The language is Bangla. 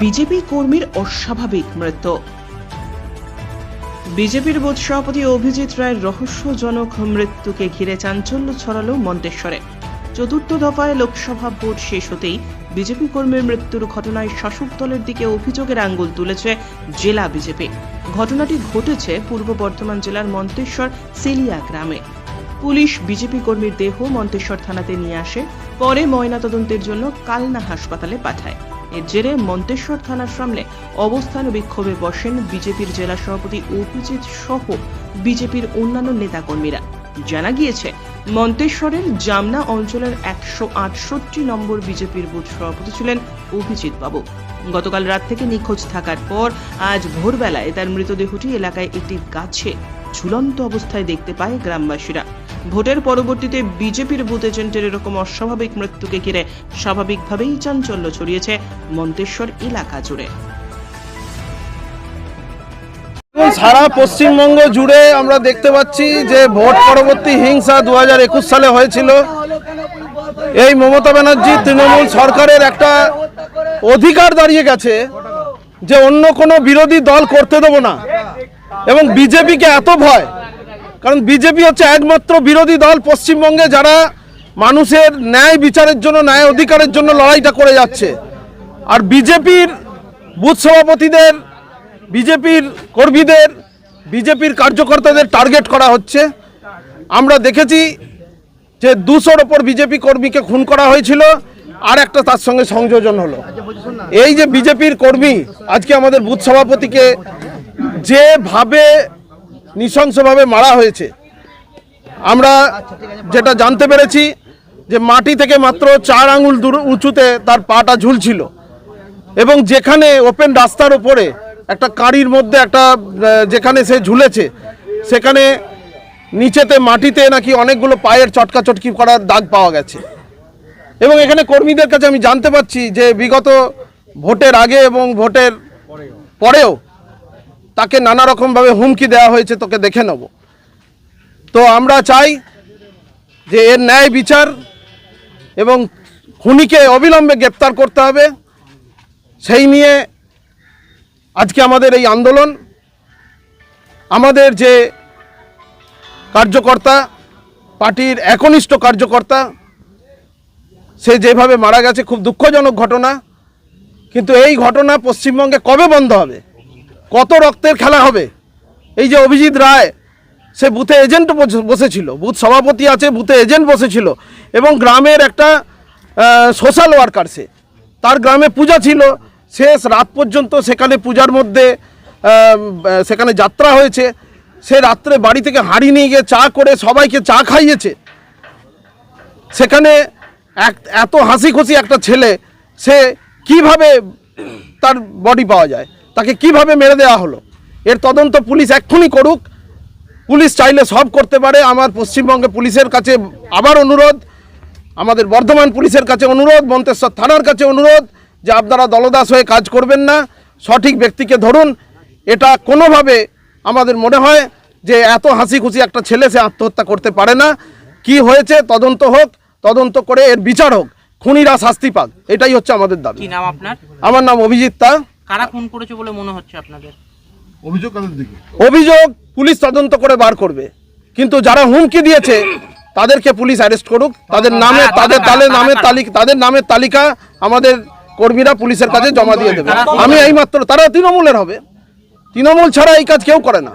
বিজেপি কর্মীর অস্বাভাবিক মৃত্যু। বিজেপির বোধ সভাপতি অভিজিৎ রায়ের রহস্যজনক মৃত্যুকে ঘিরে চাঞ্চল্য ছড়ালো মন্তেশ্বরে। চতুর্থ দফায় লোকসভা ভোট শেষ হতেই বিজেপি কর্মীর মৃত্যুর ঘটনায় শাসক দলের দিকে অভিযোগের আঙ্গুল তুলেছে জেলা বিজেপি। ঘটনাটি ঘটেছে পূর্ব বর্ধমান জেলার মন্তেশ্বর সেলিয়া গ্রামে। পুলিশ বিজেপি কর্মীর দেহ মন্তেশ্বর থানাতে নিয়ে আসে, পরে ময়নাতদন্তের জন্য কালনা হাসপাতালে পাঠায়। এর জেরে মন্তেশ্বর থানার সামনে অবস্থান বিক্ষোভে বসেন বিজেপির জেলা সভাপতি অভিজিৎ সহ বিজেপির অন্যান্য নেতাকর্মীরা। জানা গিয়েছে, মন্তেশ্বরের জামনা অঞ্চলের একশো আটষট্টি নম্বর বিজেপির বুথ সভাপতি ছিলেন অভিজিৎ বাবু। গতকাল রাত থেকে নিখোঁজ থাকার পর আজ ভোরবেলায় তার মৃতদেহটি এলাকায় একটি গাছে ঝুলন্ত অবস্থায় দেখতে পায় গ্রামবাসীরা। ভোটের পরবর্তীতে বিজেপির বুথ এজেন্টের এরকম অস্বাভাবিক মৃত্যুকে ঘিরে স্বাভাবিকভাবেই চাঞ্চল্য ছড়িয়েছে মন্তেশ্বর এলাকা জুড়ে। সারা পশ্চিমবঙ্গ জুড়ে আমরা দেখতে পাচ্ছি যে ভোট পরবর্তী হিংসা দু হাজার একুশ সালে হয়েছিল। এই মমতা ব্যানার্জি তৃণমূল সরকারের একটা অধিকার দাঁড়িয়ে গেছে যে অন্য কোনো বিরোধী দল করতে দেবো না। এবং বিজেপিকে এত ভয়, কারণ বিজেপি হচ্ছে একমাত্র বিরোধী দল পশ্চিমবঙ্গে যারা মানুষের ন্যায় বিচারের জন্য, ন্যায় অধিকারের জন্য লড়াইটা করে যাচ্ছে। আর বিজেপির বুথ সভাপতিদের বিজেপির কর্মীদের, বিজেপির কার্যকর্তাদের টার্গেট করা হচ্ছে। আমরা দেখেছি যে দুশোর ওপর বিজেপি কর্মীকে খুন করা হয়েছিল, আর একটা তার সঙ্গে সংযোজন হলো। এই যে বিজেপির কর্মী, আজকে আমাদের বুথ সভাপতিকে যেভাবে নৃশংসভাবে মারা হয়েছে, আমরা যেটা জানতে পেরেছি যে মাটি থেকে মাত্র চার আঙুল দূর উঁচুতে তার পাটা ঝুলছিল এবং যেখানে ওপেন রাস্তার ওপরে একটা কাঁড়ির মধ্যে একটা যেখানে সে ঝুলেছে, সেখানে নিচেতে মাটিতে নাকি অনেকগুলো পায়ের চটকা চটকি করার দাগ পাওয়া গেছে। এবং এখানে কর্মীদের কাছে আমি জানতে পারছি যে বিগত ভোটের আগে এবং ভোটের পরেও তাকে নানা রকমভাবে হুমকি দেওয়া হয়েছে, তোকে দেখে নেব। তো আমরা চাই যে এর ন্যায় বিচার এবং খুনিকে অবিলম্বে গ্রেপ্তার করতে হবে। সেই নিয়ে আজকে আমাদের এই আন্দোলন, আমাদের যে কার্যকর্তা, পার্টির একনিষ্ঠ কার্যকর্তা, সে যেভাবে মারা গেছে খুব দুঃখজনক ঘটনা, কিন্তু এই ঘটনা পশ্চিমবঙ্গে কবে বন্ধ হবে? কত রক্তের খেলা হবে? এই যে অভিজিৎ রায়, সে বুথে এজেন্ট বসে- বসেছিল, বুথ সভাপতি আছে, বুথে এজেন্ট বসেছিল, এবং গ্রামের একটা সোশ্যাল ওয়ার্কার সে। তার গ্রামে পূজা ছিল শেষ রাত পর্যন্ত সেখানে পূজার মধ্যে সেখানে যাত্রা হয়েছে। সে রাত্রে বাড়ি থেকে হাঁড়ি নিয়ে গিয়ে চা করে সবাইকে চা খাইয়েছে। সেখানে এক, এত হাসি খুশি একটা ছেলে, সে কীভাবে তার বডি পাওয়া যায়? তাকে কীভাবে মেরে দেওয়া হলো? এর তদন্ত পুলিশ এক্ষুনি করুক। পুলিশ চাইলে সব করতে পারে। আমার পশ্চিমবঙ্গে পুলিশের কাছে আবার অনুরোধ। আমাদের বর্ধমান পুলিশের কাছে অনুরোধ। মন্তেশ্বর থানার কাছে অনুরোধ। যে আপনারা দলদাস হয়ে কাজ করবেন না সঠিক ব্যক্তিকে ধরুন এটা কোনোভাবে আমাদের মনে হয় যে এত হাসি খুশি একটা ছেলে সে আত্মহত্যা করতে পারে না। কি হয়েছে তদন্ত হোক তদন্ত করে এর বিচার হোক খুনিরা শাস্তি পাক এটাই হচ্ছে আমাদের দাবি। কি নাম আপনার? আমার নাম অভিজিৎ তা কারা খুন করেছে বলে মনে হচ্ছে আপনাদের? অভিযোগ কাদের দিকে? অভিযোগ পুলিশ তদন্ত করে বার করবে। কিন্তু যারা হুমকি দিয়েছে তাদেরকে পুলিশ অ্যারেস্ট করুক। তাদের নামে তাদের তাদের নামের তালিকা। তাদের নামের তালিকা আমাদের কর্মীরা পুলিশের কাছে জমা দিয়ে দেবে। আমি এই মাত্র তারা তৃণমূলের হবে। তৃণমূল ছাড়া এই কাজ কেউ করে না।